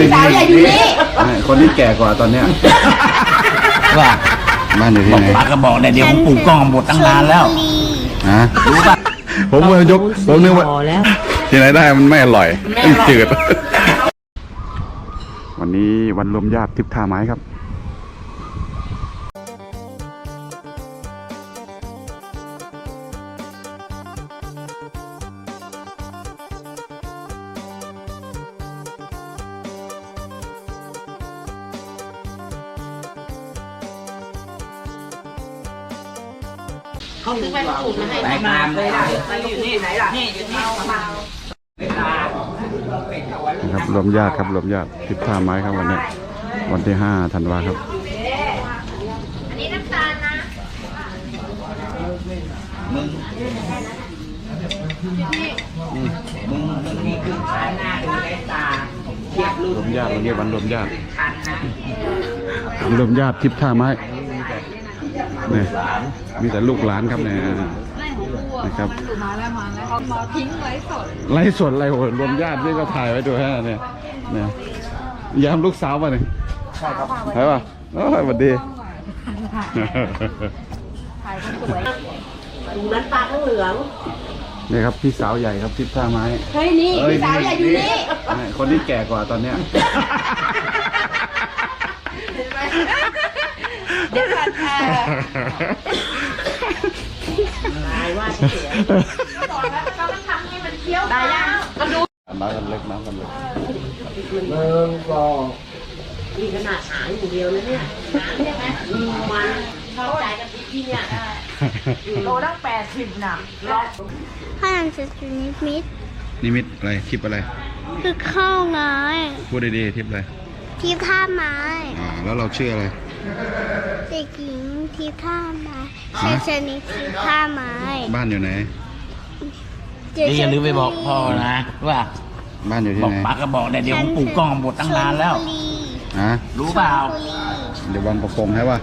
พี่สาวอย่าอยู่นี่ไม่คนที่แก่กว่าตอนเนี้ยว่าบ้านอยู่ที่ไหนปากก็บอกแต่เดี๋ยวผมปลูกกล้องหมดตั้งนานแล้วฮะรู้ป่ะผมว่ายกผมนึกว่าพอแล้วที่ไหนได้มันไม่อร่อยมันจืดวันนี้วันรวมญาติทิพย์ท่าไม้ครับ เขาซื้อไปมะกรูดมาให้ไปตามเลยไปอยู่นี่ไหนล่ะนี่อยู่นี่มาครับรวมญาติครับรวมญาติทิพย์ท่าไม้ครับวันนี้ วันที่ห้าธันวาครับ อันนี้น้ำตาลนะมึงมึงมึงนี่คือขายหน้าดูได้ตาเทียบลูกรวมญาติวันนี้วันรวมญาติคันนะวันรวมญาติทิพย์ท่าไม้ เนี่ยมีแต่ลูกหลานครับเนี่ยนะครับมาแล้วมาแล้วเขามาทิ้งไลฟ์สดไลฟ์สดอะไรโหรวมญาตินี่ก็ถ่ายไว้ดูฮะเนี่ยเนี่ยยามลูกสาวป่ะเนี่ยใช่ครับใช่ป่ะโอ้ยสวัสดีดูนั้นปลาข้างเหลืองนี่ครับพี่สาวใหญ่ครับทิพย์ท่าไม้เฮ้ยนี่พี่สาวอย่าอยู่นี่ไม่คนที่แก่กว่าตอนเนี้ย เดี๋ยวก่อนค่ะตายว่าเสียบอกแล้วเขาต้องทำให้มันเคี้ยวได้ยังก็ดูน้ำกันเล็กน้ำกันเล็กเนี่ขนาดหางอย่างเดียวนะเนี่ยหางใช่ไหมมันเข้าใจกันที่เนี่ยโลตั้งแปดสิบน่ะล็อกพลังจะจุนิมิตนิมิตอะไรทิพย์อะไร คือข้าวไงพูดดีๆทิพย์อะไรที่ท่าไม้อ่าแล้วเราชื่ออะไร เด็กหญิงที่ท่าไม้ชื่อชนิดที่ท่าไม้บ้านอยู่ไหนนี่อย่าลืมไปบอกพ่อนะว่าบ้านอยู่ที่บอกไหนปากก็บอกแต่เดี๋ยวผมปลูกกล้องหมดตั้งนานแล้วชลบุรีฮะรู้เปล่าชลบุรีเดี๋ยววันประกงให้ป่ะ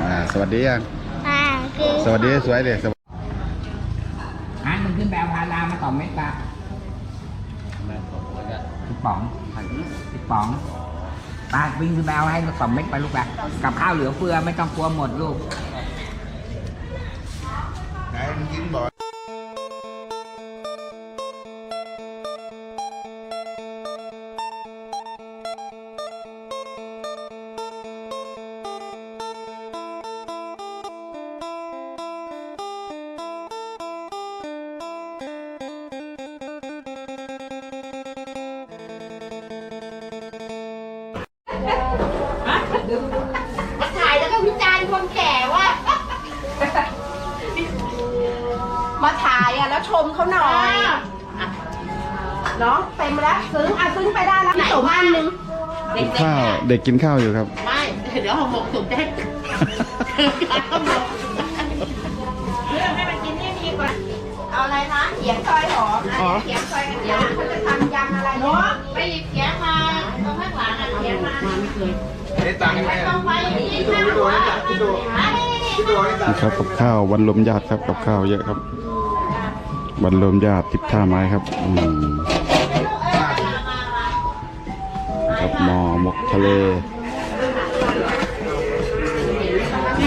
อ่า สวัสดียังอ่าคือสวัสดีสวยเลยสวัสดีอะมึงขึ้นไปเอาพารามาต่อเม็ดปลาพี่ป๋องพี่ป๋อง ปวิ่งขึ้นไปเอาให้สองเม็ดไปลูกไปกับข้าวเหลือเฟือไม่ต้องกลัวหมดลูก ไหนมันกินบ่อยาถ่ายแล้วก็วิจารณ์คนแก่ว่า มาถ่ายอะแล้วชมเขาหน่อยเนาะเต็มแล้วซึ้งอะซึ้งไปได้แล้วไหนบ้านนึงเด็กินกข้าวเด็กกินข้าวอยู่ครับๆไม่เดี๋ยวหอหมกสุกจะให้ข้าวหมกเรื่องให้มันกินนี่มีก่อนเอาอะไรคะเขียงซอยหอมอะเขียงซอยกันยาเขาจะทำยำอะไรเนาะไปหยิบเขียงมา มาไม่เคยได้ตังค์ไหมต้องไปที่ข้างหัวนี่นี่นี่พี่ตัวให้ตังนี่ครับกับข้าววันรวมญาติครับกับข้าวเยอะครับ วันรวมญาติทิพท่าไม้ครับอืมครับหมอหมกทะเล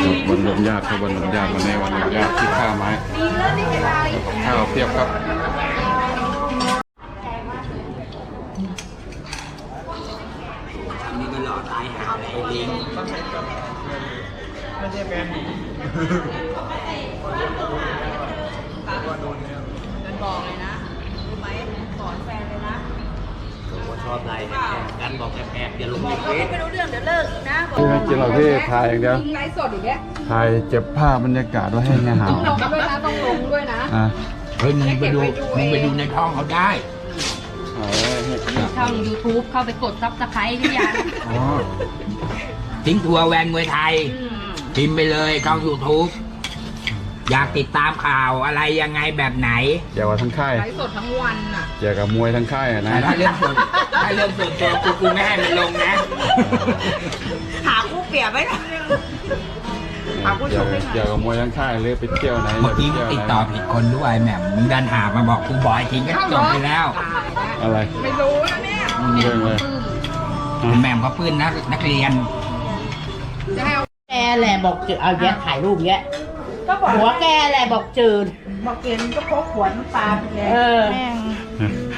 ครับวันรวมญาติครับวันรวมญาติวันนี้วันรวมญาติทิพท่าไม้กับข้าวเพียบครับ นี่ก็หล่อตายหาไอ้ลิงชอบอะไรกันบอกแอบๆอย่าลงในเฟซพี่ไม่กินหรอกพี่ถ่ายอย่างเดียวไลฟ์สดอีกแล้วถ่ายเก็บภาพบรรยากาศไว้ให้เงาหาวอะเฮ้ยมึงไปดูมึงไปดูในท้องเขาได้เอาไว้ให้ช่อง YouTube เข้าไปกดซับสไครต์หรือยัง อ๋อทิ้งทัวร์แวนมวยไทย พิมพ์ไปเลยช่อง YouTube อยากติดตามข่าวอะไรยังไงแบบไหน เกี่ยวกับทั้งค่ายไลฟ์สดทั้งวันอะ เกี่ยวกับมวยทั้งค่ายอะนะแต่ถ้าเรื่องส่วนถ้าเรื่องส่วนตัวกูกูไม่ให้มันลงนะ หาคู่เปรียบไว้หน่อยหาผู้เกี่ชยวมได้ไง เกี่ยวกับมวยทั้งค่ายหรือไปเที่ยวไหนเมื่อกี้จะไปติดเที่ยวไหนต่อผิดคนด้วยแหม่มมึงดันหามาบอกกูบอยทิ้งก็จบไปแล้ว อะไร ไม่รู้นะเนี่ย เรื่องเลยปคุณ แหม่มเขาปื้นนักนักเรียน แกแหละบอกจืดเอาแยะถ่ายรูปแยะก็บอกหัวแกแหละบอกจืด บอกเกณฑ์ก็พกขวดน้ำปลาไปเลยเออ แม่ง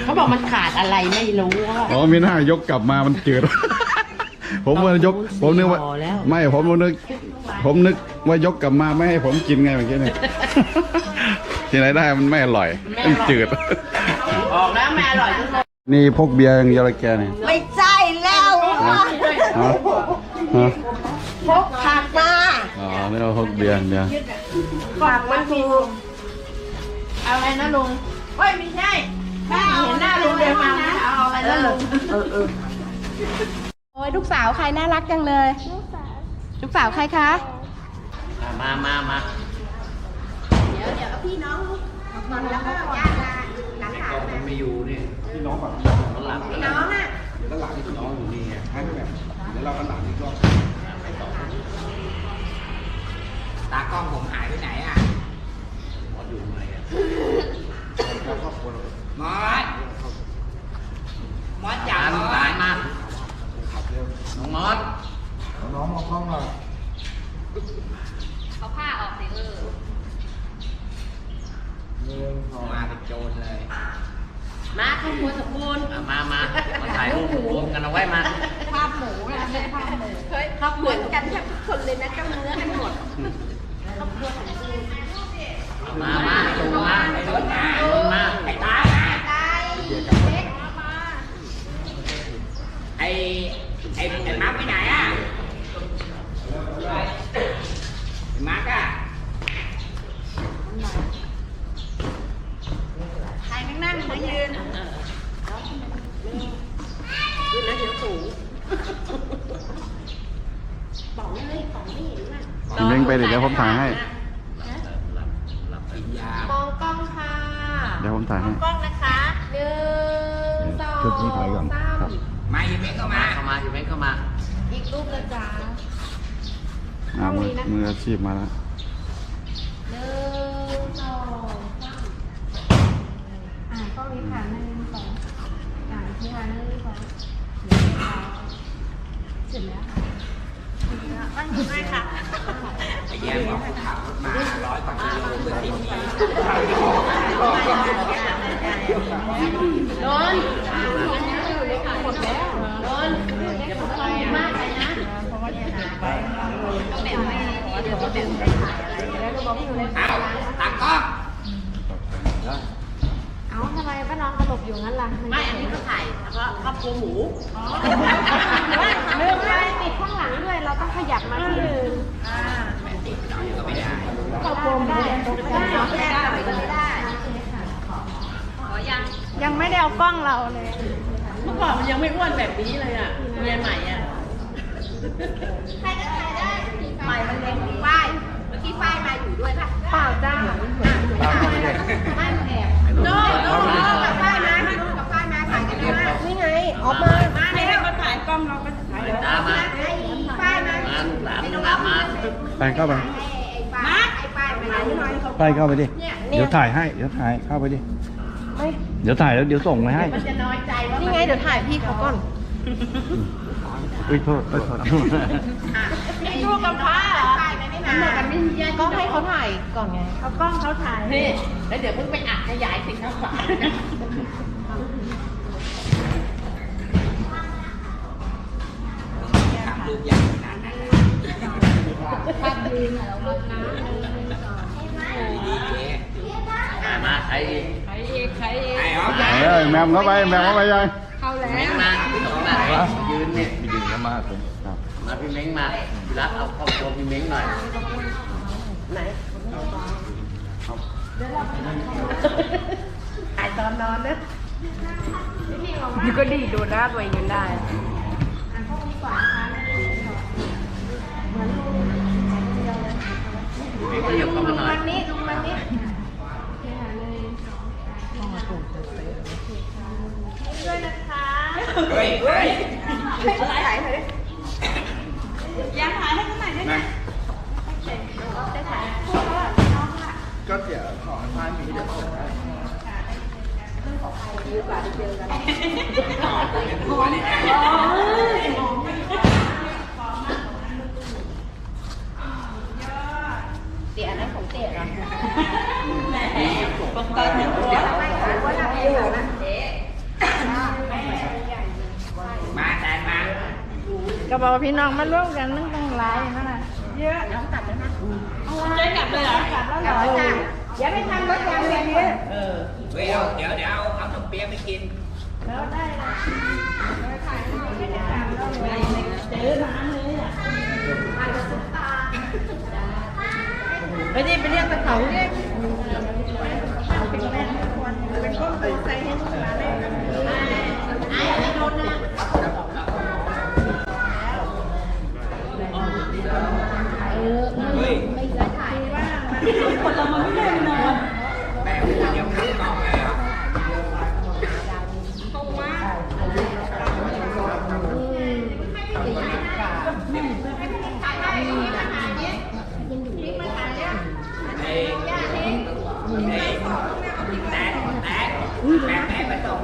เขาบอกมันขาดอะไรไม่รู้ว่าอ๋อมีหน้ายกกลับมามันจืด ผมว่ายก ผมนึกว่า พอแล้ว ไม่ผมนึก ผมนึกว่ายกกลับมาไม่ให้ผมกินไงเมื่อกี้เนี่ย ที่ไหนได้มันไม่อร่อยมันจืด ออกแล้วไม่อร่อยทุกคนนี่พกเบียร์อย่างเดียวเลยแกเนี่ยไม่ใช่แล้วฮะ ฮะฮะพกผักมาอ๋อนี่เราพกเบียร์อย่างเดียวฝากมันถูกเอาอะไรนะลุงเฮ้ยไม่ใช่เห็นหน้าลุงเดินมานะเอาอะไรนะลุงเออเออโอ้ยลูกสาวใครน่ารักจังเลย ลูกสาวใครคะ มามามาตากล้องผมหายไปไหนอะมอสอยู่ไหนอะมอสมอสจ๋ามอส มาน้องมอส เอาผ้าออกสิเออ มาเป็นโจรเลย มาข้าวโพดสมบูรณ์มา มามาถ่ายรูปรวมกันเอาไว้มาภาพหมูนะไม่ใช่ภาพหมูเฮ้ยเขาเหมือนกันแทบทุกคนเลยนะเจ้าเนื้อกันหมดมา มาลงมาไอ้รถมาลงมาไอ้ตาไอ้ไอ้ไอ้มาร์คไปไหนอะไอ้มาร์คอะ ใครนั่งนั่งมายืน ขึ้นแล้วเดี๋ยวสูง คุณเล้งไปเดี๋ยวผม ถ่ายให้ มองกล้องค่ะเดี๋ยวผมถ่ายให้งกล้องนะคะหนึ่งสองชุดนี้ถ่ายก่อนสามครับ มาอยู่เมฆเข้ามาเข้ามาอยู่เม้นเข้ามาอีกรูปนะจ๊ะอ่ามือมืออาชีพมาแล้วหนึ่งสองสามอ่ากล้องนี้ค่ะหนึ่งสองอ่าที่ค่ะหนึ่งสองเสร็จแล้วค่ะ ตั้งใจค่ะ ไอ้แย่บอกผมขับรถมาร้อยกว่ากิโลเพื่อติดนี้โดนหมดแล้วโดนอย่าพูดมากเลยนะเพราะว่าจะหายไปแบบไม่เดี๋ยวก็แบบไม่ถ่ายอะไรแล้วก็บอกอยู่เลยเอ้าตากล้องเอ้าทำไมป้าน้องตลบอยู่งั้นล่ะไม่อันนี้ก็ถ่ายเฉพาะครอบครัวหมูเรื่องอะไรติดข้างหลังด้วยเราต้องขยับมาที่อื่น ก็ไม่ได้ครอบครัวได้ได้ได้ไม่ได้ขอยังยังไม่ได้เอากล้องเราเลย เมื่อก่อนมันยังไม่อ้วนแบบนี้เลยอะเรียนใหม่อะใครก็ใครได้ใหม่มันเล็กป้ายเมื่อกี้ป้ายมาอยู่ด้วยป่ะเปล่าจ้าไม่แอบโน่โน่กับป้ายมากับป้ายมาถ่ายกันมานี่ไง ออกมา มาเลยเขาถ่ายกล้องเราก็ถ่าย ตามมา ไอ้ป้ายมา มาลูกหลานลูกหลานมา ไปเข้าไปไอ้ป้ายไอ้ป้ายมาถ่ายหน่อยเขาไปเข้าไปดิเนี่ยเดี๋ยวถ่ายให้ เดี๋ยวถ่ายเข้าไปดิเดี๋ยวถ่ายแล้วเดี๋ยวส่งไปให้ มันจะน้อยใจว่านี่ไงเดี๋ยวถ่ายพี่เขาก่อนอุ้ยโทษเอ้ยโทษไอ้ลูกกำพร้าเหรอถ่ายไม่มาก็ให้เขาถ่ายก่อนไงเขากล้องเขาถ่ายนี่แล้วเดี๋ยวเพิ่งไปอัดขยายสิ่งข้างหลังทำรูปใหญ่ ภาพยืนอะเราลงน้ำดีๆเจ๊อะมาใครใครเองใครเองไอ้อ๋อเอ้ยแมมเข้าไปแมมเข้าไปยังเข้าแล้วเม้งมาพี่สองมายืนเนี่ยไปยืนก็มากผมครับมาพี่เม้งมาพี่รักเอาครอบครัวพี่เม้งหน่อยถ่ายตอนนอนนะนี่ก็ดีดูหน้าตัวเองกันได้ เเฮ้ยเฮ้ยอะไรหายไปยางหายให้เขาหน่อยได้ไหมก็เดี๋ยวขอพานมีเดี๋ยวขอได้ดีกว่าไปเยอกันโอ้ยเตี๋ยนั้นของเตี๋ยนะแหมตอนนี้เตี๋ยไม่ขายว่าทำไม่ถูกนะ ก็บอกว่าพี่น้องมาร่วมกันนั่งตั้งหลายนั่นน่ะเยอะเดี๋ยวกลับแล้วนะเจ๊กลับเลยเหรอกลับแล้วเหรออย่าไปทำรถยางแบบนี้เฮ้ยเอาเดี๋ยวเดี๋ยวเอาเอาขนมเปี๊ยะไปกินแล้วได้ละถ่ายรูปไม่ได้ตามเราเลยเจอร้านเลยอะไปดิไปเรียกตะเขาเรียกเป็นแม่คนเป็นก้มตัวใส่ให้ลูกหลานเลย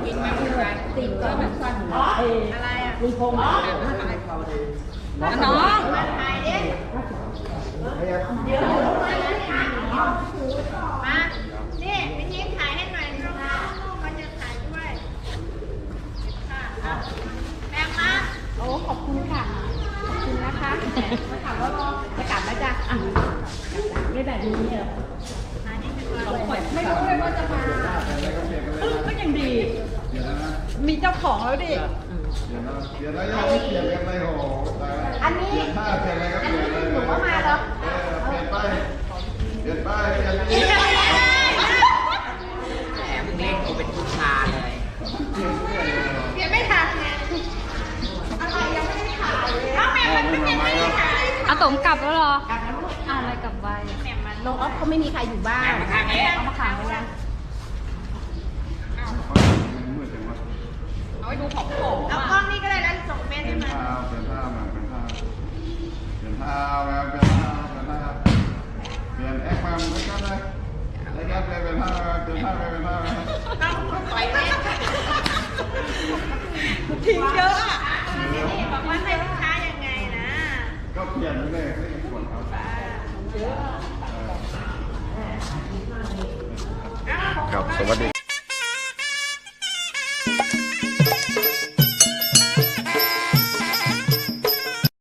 กินมาเมื่อวานติดก็แบบสั่นอะไรอะลุงพงษ์น้องมาถ่ายดิเดี๋ยวมาถ่ายมานี่พี่ยิ้มถ่ายให้หน่อยนะเขาจะถ่ายด้วยค่ะแม่มาโอ้ขอบคุณค่ะขอบคุณนะคะมาถามว่ารอจะกลับแล้วจ้ะอะไม่แบบนี้เหรอไม่รู้เลยว่าจะมาก็ยังดี มีเจ้าของแล้วดิ เดี๋ยวนะยังไม่เปลี่ยนอะไรโหอันนี้ถ้าเปลี่ยนอะไรก็อันเปลี่ยนี้นเลยหนูก็มาเหรอเปลี่ยนไปเปลี่ยนไปเปลี่ยนไปแหมมึงเล่นกูเป็นผู้ชาเลย เดี๋ยวไม่ทันไงอะไรยังไม่ได้ถ่ายเลยเอ้าแม่มันไม่ได้ถ่ายอาต๋มกลับแล้วเหรอ กลับแล้วลูกอ่าอะไรกลับไปแม่มันลงออฟเขาไม่มีใครอยู่บ้าแม่นมาข้างนี้เอามาขังไว้ยัง มืดจังวะ เอา ไปดูของผมเอากล้องนี่ก็ได้แล้วส่งเมสเปลี่ให้ยนมันท่าเปลี่ยนท่ามาเปลี่ยนท่าเปลี่ยนท่าแบบเปลี่ยนท่าเปลี่ยนท่าเปลี่ยนแอคมาเหมือนกันเลยแล้วก็เปลี่ยนท่าเปลี่ยนท่าเปลี่ยนท่าต้องปล่อยแม่ทิ้งเยอะอะบอกว่าให้ลูกค้ายังไงนะก็เปลี่ยนไปเลยไม่กดเขาครับ สวัสดี